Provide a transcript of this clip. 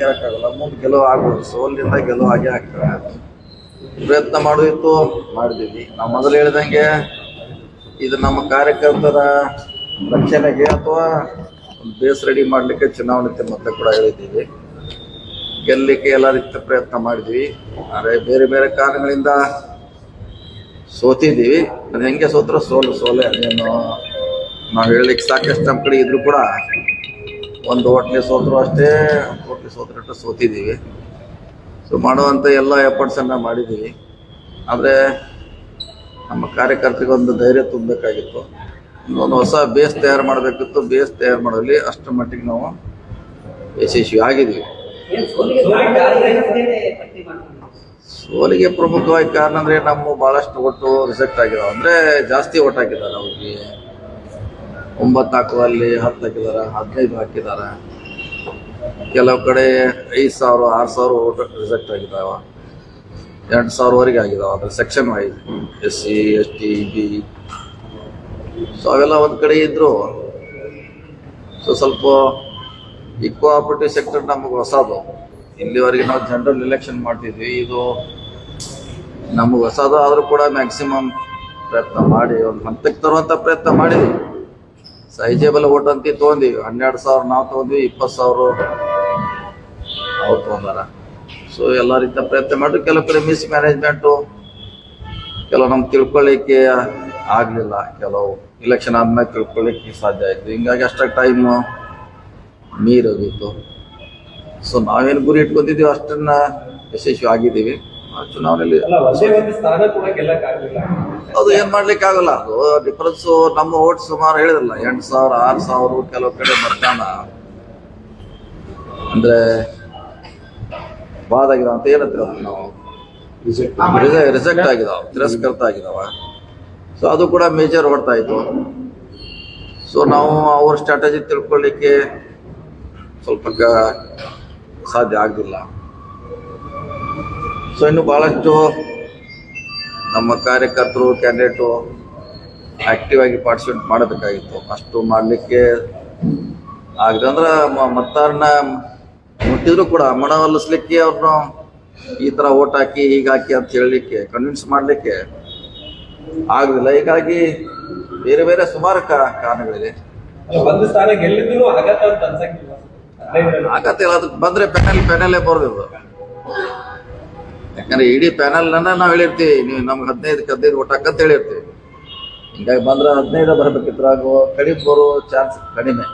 ಹೇಳಕ್ಕಾಗಲ್ಲ ಮುಂದೆ ಗೆಲುವು ಆಗ್ಬೋದು. ಸೋಲಿನಿಂದ ಗೆಲುವು ಆಗೇ ಆಗ್ತದೆ ಪ್ರಯತ್ನ ಮಾಡೋದಿತ್ತು ಮಾಡಿದ್ದೀವಿ ನಾವು ಮೊದಲು ಹೇಳಿದಂಗೆ ಇದು ನಮ್ಮ ಕಾರ್ಯಕರ್ತರ ರಕ್ಷಣೆಗೆ ಅಥವಾ ಬೇಸ್ ರೆಡಿ ಮಾಡಲಿಕ್ಕೆ ಚುನಾವಣೆ ಮತ್ತೆ ಕೂಡ ಹೇಳಿದ್ದೀವಿ. ಗೆಲ್ಲಲಿಕ್ಕೆ ಎಲ್ಲ ರೀತಿಯ ಪ್ರಯತ್ನ ಮಾಡಿದ್ವಿ. ಆದರೆ ಬೇರೆ ಬೇರೆ ಕಾರಣಗಳಿಂದ ಸೋತಿದ್ದೀವಿ. ಅದು ಹೆಂಗೆ ಸೋತ್ರ ಸೋಲು, ಸೋಲೆ ಅದೇನು ನಾವು ಹೇಳಲಿಕ್ಕೆ ಸಾಕಷ್ಟು ನಮ್ಮ ಕಡೆ ಇದ್ರೂ ಕೂಡ ಒಂದು ಹೋಟ್ಲಿ ಸೋತರು ಅಷ್ಟೇ ಹೋಟ್ಲಿ ಸೋತ್ರಟ್ಟು ಸೋತಿದ್ದೀವಿ. ಸೊ ಮಾಡುವಂಥ ಎಲ್ಲ ಎಫರ್ಟ್ಸನ್ನು ಮಾಡಿದ್ದೀವಿ. ಆದರೆ, ನಮ್ಮ ಕಾರ್ಯಕರ್ತರಿಗೆ ಒಂದು ಧೈರ್ಯ ತುಂಬಬೇಕಾಗಿತ್ತು. ಒಂದು ಹೊಸ ಬೇಸ್ ತಯಾರು ಮಾಡಬೇಕಿತ್ತು. ಬೇಸ್ ತಯಾರು ಮಾಡೋಲ್ಲಿ ಅಷ್ಟರ ಮಟ್ಟಿಗೆ ನಾವು ಯಶಸ್ವಿ ಆಗಿದ್ದೀವಿ. ಸೋಲಿಗೆ ಪ್ರಮುಖವಾಗಿ ಕಾರಣ ಅಂದರೆ, ನಮ್ಮ ಭಾಳಷ್ಟು ಒಟ್ಟು ರಿಸೆಕ್ಟ್ ಆಗಿರೋ ಅಂದರೆ, ಜಾಸ್ತಿ ಒಟ್ಟಾಗಿದ್ದಾರೆ ಅವ್ರಿಗೆ. ಒಂಬತ್ತು ಹಾಕುವಲ್ಲಿ ಹತ್ತು ಹಾಕಿದ್ದಾರೆ, ಹದಿನೈದು ಹಾಕಿದ್ದಾರೆ. ಕೆಲವು ಕಡೆ ಐದು ಸಾವಿರ, ಆರು ಸಾವಿರ ಓಟ್ ರಿಸೆಕ್ಟ್ ಆಗಿದ್ದಾವೆ. ಎರಡು ಸಾವಿರವರೆಗೆ ಆಗಿದಾವೆ ಅದರ section wise S C S T B so ಅವೆಲ್ಲ ಒಂದು ಕಡೆ ಇದ್ದರು ಸೊ ಸ್ವಲ್ಪ ಈ ಕೋಆಪರೇಟಿವ್ ಸೆಕ್ಟರ್ ನಮಗೆ ಹೊಸದು. ಇಲ್ಲಿವರೆಗೆ ನಾವು ಜನರಲ್ ಎಲೆಕ್ಷನ್ ಮಾಡ್ತಿದ್ವಿ. ಇದು ನಮಗೆ ಹೊಸದು ಆದರೂ ಕೂಡ ಮ್ಯಾಕ್ಸಿಮಮ್ ಪ್ರಯತ್ನ ಮಾಡಿ, ಒಂದು ಹಂತಕ್ಕೆ ತರುವಂಥ ಪ್ರಯತ್ನ ಮಾಡಿದ್ವಿ. ಸೈಜೇಬಲ್ ಓಟ್ ಅಂತ ತೊಗೊಂಡಿವಿ. ಹನ್ನೆರಡು ಸಾವಿರ ನಾವು ತೊಗೊಂಡ್ವಿ, ಇಪ್ಪತ್ತು ಸಾವಿರ ಅವ್ರು ತೊಗೊಂಡಾರ. ಸೊ ಎಲ್ಲ ರೀತಿಯ ಪ್ರಯತ್ನ ಮಾಡಿ ಕೆಲವು ಕಡೆ ಮಿಸ್ ಮ್ಯಾನೇಜ್ಮೆಂಟು ಕೆಲವು ನಮ್ಗೆ ತಿಳ್ಕೊಳ್ಳಿಕ್ಕೆ ಆಗಲಿಲ್ಲ. ಕೆಲವು ಇಲೆಕ್ಷನ್ ಆದ್ಮೇಲೆ ತಿಳ್ಕೊಳ್ಳಿಕ್ಕೆ ಸಾಧ್ಯ ಆಯಿತು. ಹಿಂಗಾಗಿ ಅಷ್ಟಾಗಿ ಟೈಮು ಮೀರೋಗಿತ್ತು ಸೊ ನಾವೇನು ಗುರಿ ಇಟ್ಕೊಂಡಿದ್ದೀವಿ ಅಷ್ಟನ್ನು ಯಶಸ್ವಿ ಆಗಿದ್ದೀವಿ. ಚುನಾವಣೆಯಲ್ಲಿ ಅದು ಏನ್ ಮಾಡ್ಲಿಕ್ಕೆ ಆಗಲ್ಲ ಅದು ಡಿಫರೆನ್ಸ್ ನಮ್ಮ ಓಟ್ ಸುಮಾರು ಹೇಳಿದ್ರಲ್ಲ ಎಂಟು ಸಾವಿರ ಆರು ಸಾವಿರ ಕೆಲವು ಕಡೆ ಮತದಾನ. ಅಂದ್ರೆ ಬಾದ್ ಆಗಿದಾವ ಅಂತ ಏನಂತೀವಿ ನಾವು. ರಿಜೆಕ್ಟ್ ಆಗಿದಾವ ತಿರಸ್ಕೃತ ಆಗಿದಾವ. ಸೊ ಅದು ಕೂಡ ಮೇಜರ್ ಹೊಡ್ತಾ ಇತ್ತು. ಸೊ ನಾವು ಅವ್ರ ಸ್ಟ್ರಾಟಜಿ ತಿಳ್ಕೊಳ್ಳಿಕ್ಕೆ ಸ್ವಲ್ಪ ಸಾಧ್ಯ ಆಗಲಿಲ್ಲ. ಸೊ ಇನ್ನು ಬಹಳಷ್ಟು ನಮ್ಮ ಕಾರ್ಯಕರ್ತರು ಕ್ಯಾಂಡಿಡೇಟು ಆಕ್ಟಿವ್ ಆಗಿ ಪಾರ್ಟಿಸಿಪೇಟ್ ಮಾಡಬೇಕಾಗಿತ್ತು ಅಷ್ಟು ಮಾಡಲಿಕ್ಕೆ ಆಗದಂದ್ರೆ ಮ- ಮತದಾರನ ಮುಟ್ಟಿದ್ರು ಕೂಡ ಮನವೊಲಿಸ್ಲಿಕ್ಕೆ ಅವ್ರನ್ನ ಈ ಥರ ಓಟ್ ಹಾಕಿ ಹೀಗೆ ಹಾಕಿ ಅಂತ ಹೇಳಲಿಕ್ಕೆ ಕನ್ವಿನ್ಸ್ ಮಾಡಲಿಕ್ಕೆ ಆಗಲಿಲ್ಲ. ಹೀಗಾಗಿ ಬೇರೆ ಬೇರೆ ಸುಮಾರು ಕಾರಣಗಳಿದೆ ಇಲ್ಲ ಆಗತ್ತ ಆಗತ್ತೆ ಅದಕ್ಕೆ ಬಂದ್ರೆ ಪ್ಯಾನಲ್ ಪ್ಯಾನಲ್ಲೇ ಬರ್ದಿದ್ದು. ಯಾಕಂದ್ರೆ ಇಡೀ ಪ್ಯಾನಲ್ ನಾವು ಹೇಳಿರ್ತೀವಿ. ನೀವು ನಮ್ಗೆ ಹದಿನೈದಕ್ಕೆ ಹದಿನೈದು ಓಟ್ ಹಾಕಂತ ಹೇಳಿರ್ತೀವಿ. ಹಿಂಗಾಗಿ ಬಂದ್ರೆ ಹದಿನೈದು ಬರ್ಬೇಕಿತ್ತು. ಕಡಿಮೆ ಬರೋ ಚಾನ್ಸ್ ಕಡಿಮೆ.